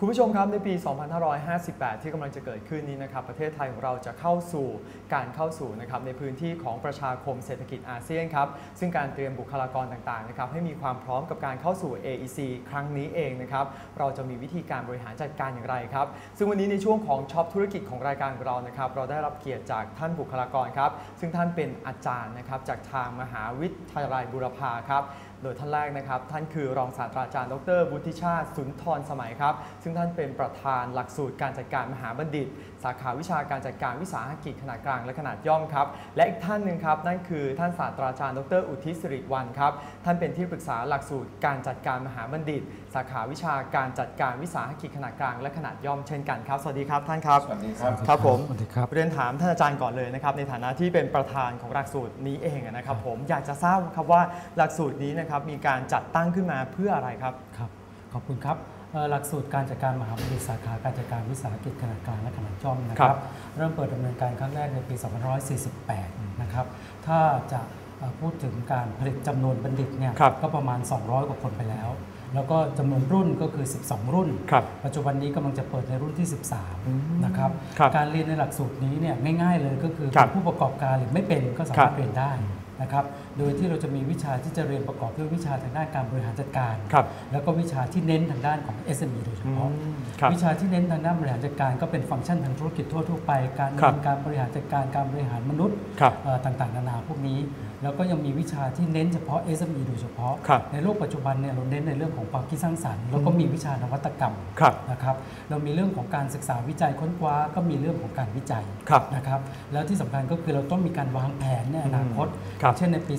คุณผู้ชมครับในปี 2558 ที่กำลังจะเกิดขึ้นนี้นะครับประเทศไทยของเราจะเข้าสู่การเข้าสู่นะครับในพื้นที่ของประชาคมเศรษฐกิจอาเซียนครับซึ่งการเตรียมบุคลากรต่างๆนะครับให้มีความพร้อมกับการเข้าสู่ AEC ครั้งนี้เองนะครับเราจะมีวิธีการบริหารจัดการอย่างไรครับซึ่งวันนี้ในช่วงของช็อปธุรกิจของรายการของเรานะครับเราได้รับเกียรติจากท่านบุคลากรครับซึ่งท่านเป็นอาจารย์นะครับจากทางมหาวิทยาลัยบุรพาครับโดยท่านแรกนะครับ ท่านคือรองศาสตราจารย์ดรบุธิชาติสุนทรสมัยครับ ซึ่งท่านเป็นประธานหลักสูตรการจัดการมหาบัณฑิต สาขาวิชาการจัดการวิสาหกิจขนาดกลางและขนาดย่อมครับ และอีกท่านหนึ่งครับ นั่นคือท่านศาสตราจารย์ดรอุทิศสิริวัลครับ ท่านเป็นที่ปรึกษาหลักสูตรการจัดการมหาบัณฑิต สาขาวิชาการจัดการวิสาหกิจขนาดกลางและขนาดย่อมเช่นกันครับสวัสดีครับท่านครับสวัสดีครับครับผมสวัสดีครับเรียนถามท่านอาจารย์ก่อนเลยนะครับในฐานะที่เป็นประธานของหลักสูตรนี้เองนะครับ ผมอยากจะทราบครับว่าหลักสูตรนี้นะครับมีการจัดตั้งขึ้นมาเพื่ออะไรครับครับขอบคุณครับเอ่อหลักสูตรการจัดการมหาวิทยาลัยสาขาการจัดการวิสาหกิจขนาดกลางและขนาดย่อมนะคครัรับบเริ่มเปิดดำเนินการครั้งแรกในปี 2548 นะครับ ถ้าจะเอ่อพูดถึงการผลิตจำนวนบัณฑิตเนี่ยครับก็ประมาณ 200 กว่าคนไปแล้ว แล้วก็จำนวนรุ่นก็คือ 12 รุ่นครับปัจจุบันนี้กำลังจะเปิดในรุ่นที่ 13 นะครับครับการเรียนในหลักสูตรนี้เนี่ยง่ายๆเลยก็คือครับเป็นผู้ประกอบการหรือไม่เป็นก็สาครัมารบถเรียนได้ นะครับ โดยที่เราจะมีวิชาที่จะเรียนประกอบด้วยวิชาทางด้านการบริหารจัดการ ครับ แล้วก็วิชาที่เน้นทางด้านของ SME โดยเฉพาะอืมครับ วิชาที่เน้นทางด้านบริหารจัดการก็เป็นฟังก์ชันทางธุรกิจทั่วๆไป การครัเงิบนการบริหารจัดการ การบริหารมนุษย์ครับ เอ่อต่างๆนานาพวกนี้ แล้วก็ยังมีวิชาที่เน้นเฉพาะ SME โดยเฉพาะครับในโลกปัจจุบันเนี่ยเราเน้นในเรื่องของความคิดสร้างสรรค์แล้วก็มีวิชานวัตกรรมครับนะครับเรามีเรื่องของการศึกษาวิจัยค้นคว้าก็มีเรื่องของการวิจัยครับนะครับแล้วที่สำคัญก็คือเราต้องมีการวางแผนในอนาคตครับเช่นในปี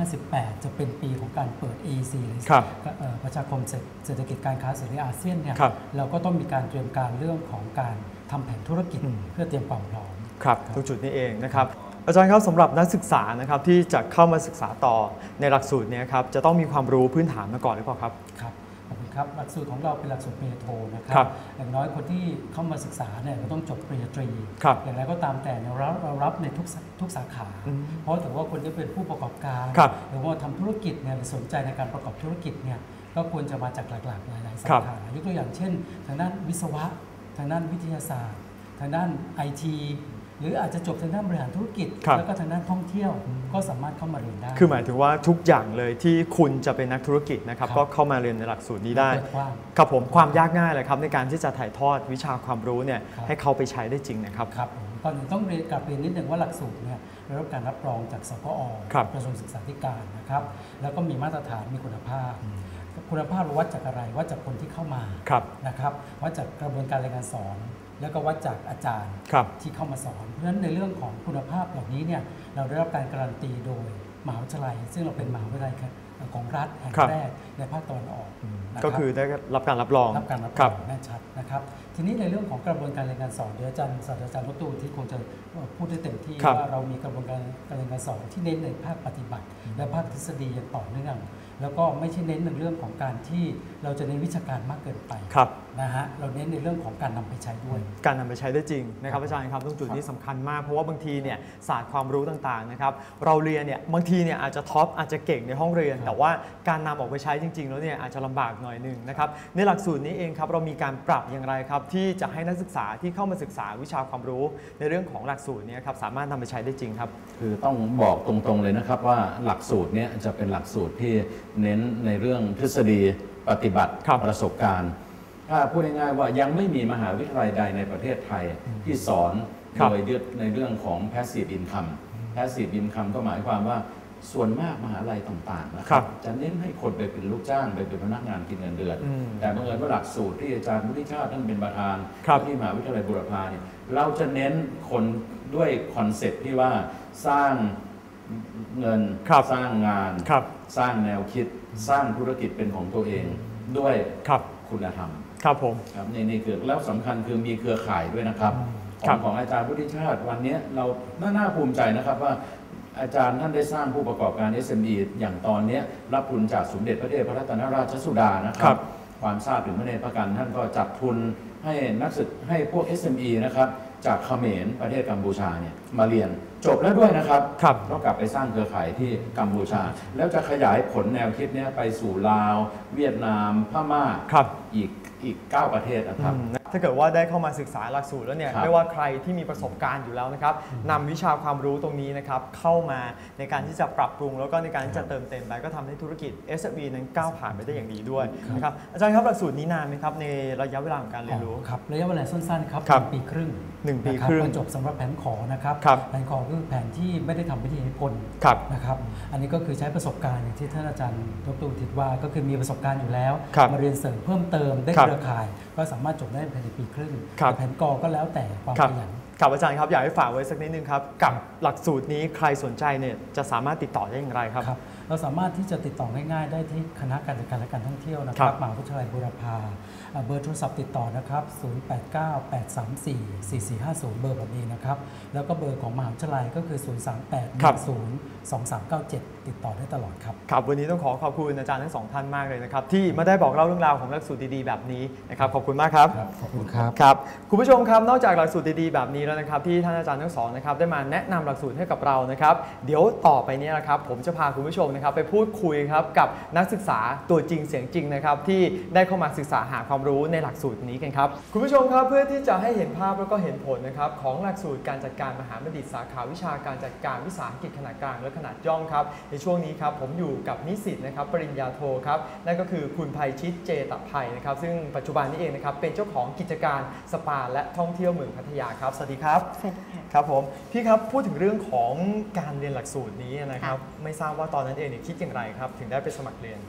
2558 จะเป็นปีของการเปิด AEC หรือครับเอ่อประชาคมเศรษฐกิจการค้าเสรีอาเซียนเนี่ยครับเราก็ต้องมีการเตรียมการเรื่องของการทำแผนธุรกิจอืมเพื่อเตรียมความพร้อมครับตรงจุดนี้เองนะครับ อาจารย์ครับสำหรับนักศึกษานะครับที่จะเข้ามาศึกษาต่อในหลักสูตรเนี้ครับจะต้องมีความรู้พื้นฐานมาก่อนหรือเปล่าครับครับขอบคุณครับหลักสูตรของเราเป็นหลักสูตรปริญญาโทนะคครัรับอย่างน้อยคนที่เข้ามาศึกษาเนี่ยก็ต้องจบปริญญาตรีครับอย่างไรก็ตามแต่เนี่ยเราเรารับในทุกสาทุกสาขาอืมเพราะถือว่าคนที่เป็นผู้ประกอบการครับหรือว่าทำธุรกิจเนี่ยหรือสนใจในการประกอบธุรกิจเนี่ยก็ควรจะมาจากหลักๆหลายๆสาครับขายกตัวอย่างเช่น ทางด้านวิศวะ ทางด้านวิทยาศาสตร์ ทางด้านไอที หรืออาจจะจบทางด้านบริหารธุรกิจ ครับ แล้วก็ทางด้านท่องเที่ยวก็สามารถเข้ามาเรียนได้ คือหมายถึงว่าทุกอย่างเลยที่คุณจะเป็นนักธุรกิจนะครับครับก็เข้ามาเรียนในหลักสูตรนี้ได้เปิกว้างครับผมความยากง่ายเลยครับในการที่จะถ่ายทอดวิชาความรู้เนี่ยครับ ให้เขาไปใช้ได้จริงนะครับ ครับผมก่อนอื่นต้องเรียนกลับเรียนนิดหนึ่งว่าหลักสูตรเนี่ยได้รับการรับรองจากสกอครับกระทรวงศึกษาธิการนะครับ แล้วก็มีมาตรฐานมีคุณภาพ คุณภาพเราวัดจากอะไรวัดจากคนที่เข้ามาครับ นะครับวัดจากกระบวนการเรียนการสอน แล้วก็วัดจากอาจารย์ครับที่เข้ามาสอน เพราะฉะนั้นในเรื่องของคุณภาพเหล่านี้เนี่ยเราได้รับการการันตีโดยมหาวิทยาลัย ซึ่งเราเป็นมหาวิทยาลัยของรัฐแห่งครับแรกในภาคตะวันออกนะครับก็คือได้รับการรับรองรับการรับครรัอบงแน่ชัดนะครับทีนี้ในเรื่องของกระบวนการเรียนการสอนเดี๋ยวอาจารย์ศาสตราจารย์รตูที่คงจะพูดได้เต็มที่ครับว่าเรามีกระบวนการการเรียนการสอนที่เน้นในภาคปฏิบัติ และภาคทฤษฎีอย่างต่อเนื่องแล้วก็ไม่ใช่เน้นในเรื่องของการที่เราจะเน้นวิชาการมากเกินไปครับ นะฮะเราเน้นในเรื่องของการนำไปใช้ด้วย การนำไปใช้ได้จริงนะครับอาจารย์ครับตรงจุดนี้สำคัญมาก เพราะว่าบางทีเนี่ยศาสตร์ความรู้ต่างๆนะครับเราเรียนเนี่ยบางทีเนี่ยอาจจะท็อปอาจจะเก่งในห้องเรียนครับแต่ว่าการนำออกไปใช้จริง ๆ แล้วเนี่ยอาจจะลำบากหน่อยหนึงนะครับในหลักสูตรนี้เองครับเรามีการปรับอย่างไรครับที่จะให้นักศึกษาที่เข้ามาศึกษาวิชาความรู้ ในเรื่องของหลักสูตรเนี้ครับสามารถนำไปใช้ได้จริงครับ คือต้องบอกตรงๆเลยนะครับว่าหลักสูตรเนี้จะเป็นหลักสูตรที่เน้นในเรื่องทฤษฎีปฏิบัติครับประสบการณ์ ถ้าพูดง่ายๆว่ายังไม่มีมหาวิทยาลัยใดในประเทศไทยที่สอนครับโดยยึดในเรื่องของ passive income passive income ก็หมายความว่าส่วนมากมหาลัยต่างๆนะคครัรับบจะเน้นให้คนไปเป็นลูกจ้างไปเป็นพนักงานกินเงินเดือนอืมแต่บังเอิญว่าหลักสูตรที่อาจารย์วุฒิชาติท่านเป็นประธานครับที่มหาวิทยาลัยบุรพาเนี่ยเราจะเน้นคนด้วยคอนเซ็ปต์ที่ว่าสร้างเงินครับสร้างงานครับสร้างแนวคิด สร้างธุรกิจเป็นของตัวเองด้วยครับคุณธรรม ครับผมครับนี่นี่คือแล้วสำคัญคือมีเครือข่ายด้วยนะครับขครัอบงของอาจารย์วุฒิชาติวันนี้เราน่าน่าภูมิใจนะครับว่าอาจารย์ท่านได้สร้างผู้ประกอบการ SME อย่างตอนนี้รับทุนจากสมเด็จพระเทพพระรัตนราชสุดานะคครัรับบความทราบถึงพระเนตรพระกันท่านก็จัดทุนให้นักศึกให้พวก SME นะครับจากเขมรประเทศกัมพูชาเนี่ยมาเรียนจบแล้วด้วยนะครับครับก็กลับไปสร้างเครือข่ายที่กัมพูชา แล้วจะขยายผลแนวคิดเนี้ยไปสู่ลาว เวียดนามพม่าครับ อีกอีก 9 ประเทศนะครับอืมถ้าเกิดว่าได้เข้ามาศึกษาหลักสูตรแล้วเนี่ยครับไม่ว่าใครที่มีประสบการณ์อยู่แล้วนะครับนำวิชาความรู้ตรงนี้นะครับเข้ามาในการที่จะปรับปรุง แล้วก็ในการที่จะเติมเต็มไปก็ทำให้ธุรกิจ SME นั้นก้าวผ่านไปได้อย่างดีด้วยนะครับอาจารย์ครับหลักสูตรนี้นานไหมครับในระยะเวลาของการเรียนรู้อ๋อครับระยะเวลาสั้นๆครับครับหนึ่งปีครึ่งหนึ่งปีะบครึ่งก็จบสำหรับแผนขอนะครับครับแผนขอคือแผนที่ไม่ได้ทำพิธีนิพนธ์ครับนะครับอันนี้ก็คือใช้ประสบการณ์อย่างที่ท่านอาจารย์ดรอุทิศว่าก็คือมีประสบการณ์อยู่แล้วครับมาเรียนเสริมเพิ่มเติมได้ครับเครือข่าย ก็สามารถจบได้ภายในปีครึ่งครับแต่แผนกอก็แล้วแต่ความครับขยัน ครับอาจารย์ครับอยากให้ฝากไว้สักนิดนึงครับกับหลักสูตรนี้ใครสนใจเนี่ยจะสามารถติดต่อได้อย่างไรครับครับเราสามารถที่จะติดต่อง่ายๆ ได้ที่คณะการจัดการและการท่องเที่ยวนะคครัรับบมหาวิทยาลัยบูรพาอ่าเบอร์โทรศัพท์ติดต่อนะครับ 0898344450 เบอร์แบบนี้นะครับ แล้วก็เบอร์ของมหาวิทยาลัยก็คือครับ038102397 ติดต่อได้ตลอดครับครับวันนี้ต้องขอขอบคุณอาจารย์ทั้งสองท่านมากเลยนะครับที่มาได้บอกเล่าเรื่องราวของหลักสูตรดีๆแบบนี้นะครับขอบคุณมากครับขอบคุณครับครับคุณผู้ชมครับนอกจากหลักสูตรดีๆแบบนี้แล้วนะครับที่ท่านอาจารย์ทั้งสองนะครับได้มาแนะนำหลักสูตรให้กับเรานะครับ เดี๋ยวต่อไปนี้นะครับผมจะพาคุณผู้ชมนะครับไปพูดคุยครับกับนักศึกษาตัวจริงเสียงจริงนะครับที่ได้เข้ามาศึกษาหาความรู้ในหลักสูตรนี้กันครับคุณผู้ชมครับเพื่อที่จะให้เห็นภาพแล้วก็เห็นผลนะครับของหลักสูตรการจัดการมหาบัณฑิตสาขาวิชาการจัดการวิสาหกิจขนาดกลางและขนาดย่อมครับในช่วงนี้ครับผมอยู่กับนิสิตนะครับปริญญาโทครับนั่นก็คือคุณภัยชิตเจตภัยนะครับซึ่งปัจจุบันนี้เองนะครับเป็นเจ้าของกิจการสปาและท่องเที่ยวเมืองพัทยาครับสวัสดีครับสวัสดีค่ะครับผมพี่ครับพูดถึงเรื่องของการเรียนหลักสูตรนี้นะครับค่ะไม่ทราบว่าตอนนั้นเองเนี่ยคิดอย่างไรครับ ถึงได้ไปสมัครเรียน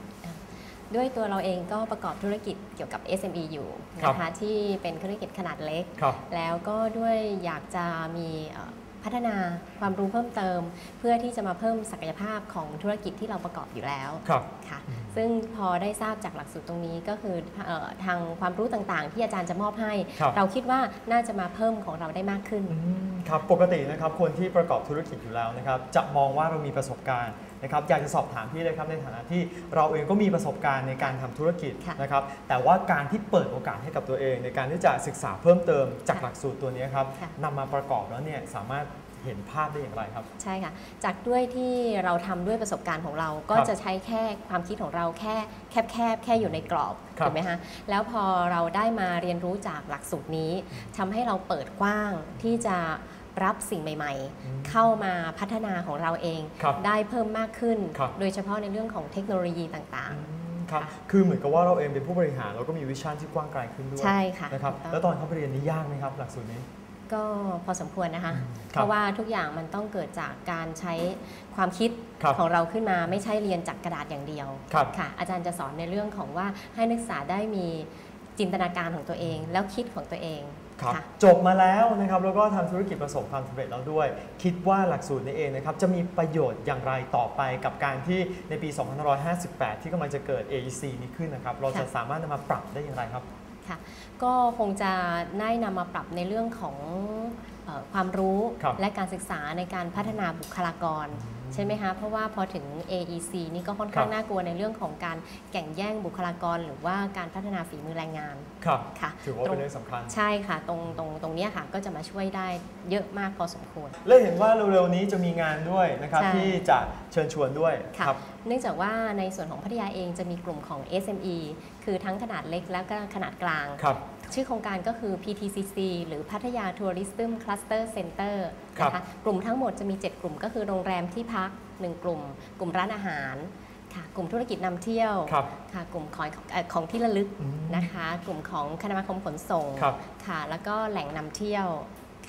ด้วยตัวเราเองก็ประกอบธุรกิจเกี่ยวกับ SME อยู่ครับนะคะที่เป็นธุรกิจขนาดเล็กครับแล้วก็ด้วยอยากจะมีเอ่อ พัฒนาความรู้เพิ่มเติม เพื่อที่จะมาเพิ่มศักยภาพของธุรกิจที่เราประกอบอยู่แล้วครับค่ะซึ่งพอได้ทราบจากหลักสูตรตรงนี้ก็คือเออทางความรู้ต่างๆ ที่อาจารย์จะมอบให้ครับเราคิดว่าน่าจะมาเพิ่มของเราได้มากขึ้นอืมครับปกตินะครับคนที่ประกอบธุรกิจอยู่แล้วนะครับจะมองว่าเรามีประสบการณ์ นะครับอยากจะสอบถามพี่เลยครับในฐานะที่เราเองก็มีประสบการณ์ในการทำธุรกิจค่ะนะครับแต่ว่าการที่เปิดโอกาสให้กับตัวเอง ในการที่จะศึกษาเพิ่มเติมจากค่ะหลักสูตรตัวนี้ครับค่ะนำมาประกอบแล้วเนี่ยสามารถเห็นภาพได้อย่างไรครับ ใช่ค่ะ จากด้วยที่เราทำด้วยประสบการณ์ของเราก็ครับจะใช้แค่ความคิดของเราแค่แคบๆแค่อยู่ในกรอบครับถูกไหมคะแล้วพอเราได้มาเรียนรู้จากหลักสูตรนี้ทำให้เราเปิดกว้างที่จะ รับสิ่งใหม่อืมๆเข้ามาพัฒนาของเราเองครับได้เพิ่มมากขึ้นครับโดยเฉพาะในเรื่องของเทคโนโลยีต่างอืมครับค่ะคือเหมือนกับว่าเราเองเป็นผู้บริหารเราก็มีวิชั่นที่กว้างไกลขึ้นด้วๆยใช่ค่ะนะครับถูกต้องแล้วตอนเข้าไปเรียนนี่ยากไหมครับหลักสูตรนี้ ก็พอสมควรนะคะอืมครับเพราะว่าทุกอย่างมันต้องเกิดจากการใช้ความคิดครับของเราขึ้นมาไม่ใช่เรียนจากกระดาษอย่างเดียวครับค่ะ อาจารย์จะสอนในเรื่องของว่าให้นักศึกษาได้มีจินตนาการของตัวเอง แล้วคิดของตัวเอง ครับค่ะจบมาแล้วนะครับแล้วก็ทำธุรกิจประสบความสำเร็จแล้วด้วย คิดว่าหลักสูตรนี้เองนะครับจะมีประโยชน์อย่างไรต่อไปกับการที่ในปี 2558 ที่กำลังจะเกิด AEC นี้ขึ้นนะครับ เราจะค่ะสามารถนำมาปรับได้อย่างไรครับค่ะก็คงจะได้นำมาปรับในเรื่องของเอ่อความรู้ครับและการศึกษาในการพัฒนาบุคลากร ใช่ไหมคะ เพราะว่าพอถึง AEC นี่ก็ค่อนข้างครับน่ากลัวในเรื่องของการแข่งแย่งบุคลากร หรือว่าการพัฒนาฝีมือแรงงานครับค่ะถือว่าตรเป็นงเรื่องสำคัญ ใช่ค่ะ ตรงตรงตรงเนี้ยค่ะก็จะมาช่วยได้เยอะมากพอสมควร และเห็นว่าเร็วๆนี้จะมีงานด้วยนะครับใช่ที่จะเชิญชวนด้วยค่ะครับเนื่องจากว่าในส่วนของพัทยาเองจะมีกลุ่มของ SME คือทั้งขนาดเล็กแล้วก็ขนาดกลางครับ ชื่อโครงการก็คือ PTCC หรือพัทยาทัวริซึมคลัสเตอร์เซ็นเตอร์ครับนะคะกลุ่มทั้งหมดจะมี 7 กลุ่มก็คือโรงแรมที่พัก 1 กลุ่ม กลุ่มร้านอาหารค่ะกลุ่มธุรกิจนำเที่ยวครับค่ะกลุ่มของเอ่อของที่ระลึกอืมนะคะ กลุ่มของคณะกรรมคมขนส่งครับค่ะ แล้วก็แหล่งนำเที่ยว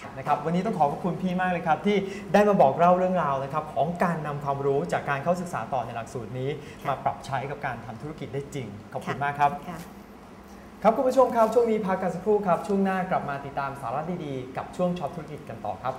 ค่ะนะครับวันนี้ต้องขอขอบคุณพี่มากเลยครับ ที่ได้มาบอกเล่าเรื่องราวนะครับของการนำความรู้จากการเข้าศึกษาต่อในหลักสูตรนี้ค่ะมาปรับใช้กับการทำธุรกิจได้จริง ขอบคุณค่ะมากครับค่ะ ครับคุณผู้ชมครับช่วงนี้พักกันสักครู่ครับ ช่วงหน้ากลับมาติดตามสาระดีๆ กับช่วงช็อปธุรกิจกันต่อครับ